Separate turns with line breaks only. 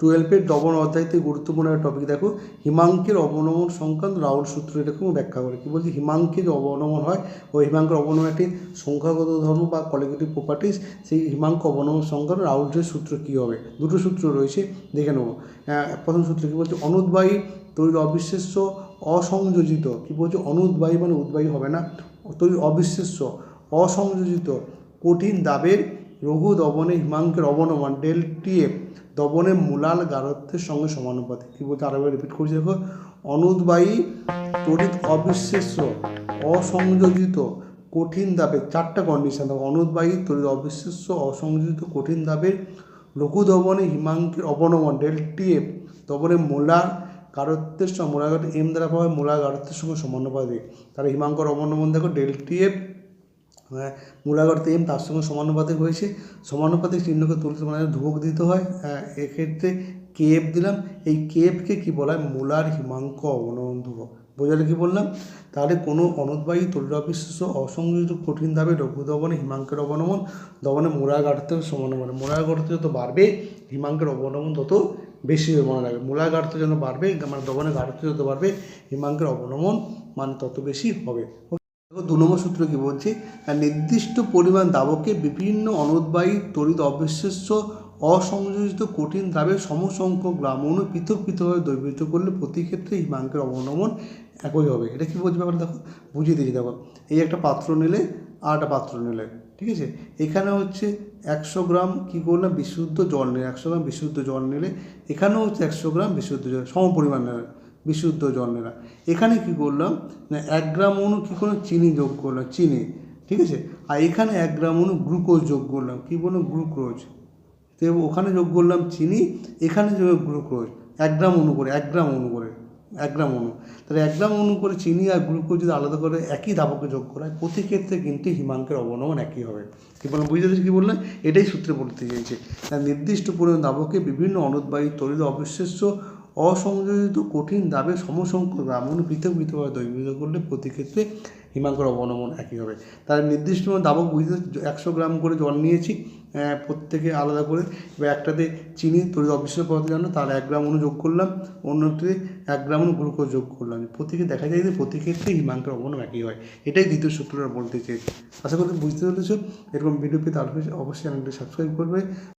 টুয়েলভের দমন অধ্যায়তে গুরুত্বপূর্ণ একটা টপিক দেখো, হিমাঙ্কের অবনমন সংক্রান্ত রাহুল সূত্র এরকম ব্যাখ্যা করে। কি বলছি? হিমাঙ্কে যে অবনমন হয় ওই হিমাঙ্কের অবনমন একটি সংখ্যাগত ধর্ম বা কলিগেটিভ প্রপার্টিস সেই হিমাঙ্ক অবনমন সংক্রান্ত রাহুলের সূত্র কী হবে? দুটো সূত্র রয়েছে, দেখে নেব। প্রথম সূত্র কী বলছে? অনুদ্বায়ী তৈরি অবিশ্বাস্য অসংযোজিত। কী বলছে? অনুদ্বায়ী মানে উদ্বায়ী হবে না, তৈরি অবিশ্বাস্য অসংযোজিত কঠিন দাবের রঘু দবনে হিমাঙ্কের অবনমন ডেলটিএফ দবনের মূলাল গারত্বের সঙ্গে সমানুপাতিক। কী বলছে আরেকবার রিপিট করছি দেখো। অনুদ্বায়ী তড়িৎ অবিশ্বাস্য অসংযোজিত কঠিন দাবের চারটা কন্ডিশন দেখো। অনুদ্বায়ী তড়িৎ অবিশ্বাস্য অসংযোজিত কঠিন দাবের লঘু দবনে হিমাঙ্কের অবনমন ডেলটিএফ দবনের মোলার গারত্বের সঙ্গে মোলার এম দ্বারা পাওয়া মোলার গারত্বের সঙ্গে সমানুপাতিক। তাহলে হিমাঙ্কর অবনমন দেখো ডেলটিএফ হ্যাঁ, মূলাগর্ত এম তার সঙ্গে সমানুপাতিক হয়েছে। সমানুপাতিক চিহ্নকে তুলতে মানে ধ্রুবক দিতে হয়। হ্যাঁ, এক্ষেত্রে কেএফ দিলাম। এই কেএফকে কী বলা হয়? মূলার হিমাঙ্ক অবনমন বোঝালে কি বললাম? তাহলে কোনো অনুদ্বায়ী তৈলবিশ্বাস অসংযোজিত কঠিন দাবে লঘু দবনে হিমাঙ্কের অবনমন দবনে মোড়া গাড়তে সমানুপাত মোড়া গাড়তে যত বাড়বে হিমাঙ্কের অবনমন তত বেশি মনে রাখবে। মূলা গাড়তে যেন বাড়বে মানে দবনে গাড়তে যত বাড়বে হিমাঙ্কের অবনমন মানে তত বেশি হবে। দু নম্বর সূত্র কি বলছে? নির্দিষ্ট পরিমাণ দাবকে বিভিন্ন অনুদ্বায়ী তড়িৎ অবিশ্বাস্য, অসংযোজিত কঠিন দ্রাবের সমসংখ্যক গ্রামণু পৃথক পৃথকভাবে দ্রবীভূত করলে প্রতি ক্ষেত্রে হিমাঙ্কের অবনমন একই হবে। এটা কী বলছে ব্যাপারে দেখো, বুঝিয়ে দিয়েছি, দেখো। এই একটা পাত্র নিলে, আর একটা পাত্র নিলে, ঠিক আছে? এখানে হচ্ছে একশো গ্রাম কী করলাম বিশুদ্ধ জল নিলে, একশো গ্রাম বিশুদ্ধ জল নিলে, এখানেও হচ্ছে একশো গ্রাম বিশুদ্ধ জল, সম পরিমাণ বিশুদ্ধ জল নিলাম এখানে কি করলাম? না, এক গ্রাম অনু কী করলাম চিনি যোগ করলাম? চিনি, ঠিক আছে? আর এখানে এক গ্রাম অনু গ্লুকোজ যোগ করলাম। কী বললাম গ্লুকোজ। তো ওখানে যোগ করলাম চিনি, এখানে যোগ গ্লুকোজ। এক গ্রাম অনু করে, এক গ্রাম অনু করে, এক গ্রাম অনু। তাহলে এক গ্রাম অনু করে চিনি আর গ্লুকোজ যদি আলাদা করে, একই ধাপকে যোগ করা হয় প্রতি ক্ষেত্রে কিন্তু হিমাঙ্কের অবনমন একই হবে। কী বললাম? বুঝতে পেরেছি কী বললাম এটাই সূত্রে বলতে তার নির্দিষ্ট পরিমাণ দাবকে বিভিন্ন অনুদ্বায়ী তরিত অবিশ্বাস্য অসংযোজিত কঠিন দাবে সমসংখ্যক ব্রাহ্মণ পৃথক পৃথকভাবে দ্রবীভূত করলে প্রতি ক্ষেত্রে হিমাঙ্কর অবনমন একই হবে। তার নির্দিষ্ট দাবক বুঝতে একশো গ্রাম করে জল নিয়েছি প্রত্যেকে আলাদা করে। এবার একটাতে চিনি তৈরি অবিশ্বাস পদার্থ জানো, তার এক গ্রাম অনু যোগ করলাম, অন্যটিতে এক গ্রাম অনু গ্লুকোজ যোগ করলাম। প্রত্যেকে দেখা যায় যে প্রতি ক্ষেত্রে হিমাঙ্কের অবনম একই হয়। এটাই দ্বিতীয় সূত্রটা বলতে চেয়েছি আশা করি বুঝতে পেরেছ এরকম ভিডিও পেতে অবশ্যই অবশ্যই চ্যানেলটি সাবস্ক্রাইব করবে।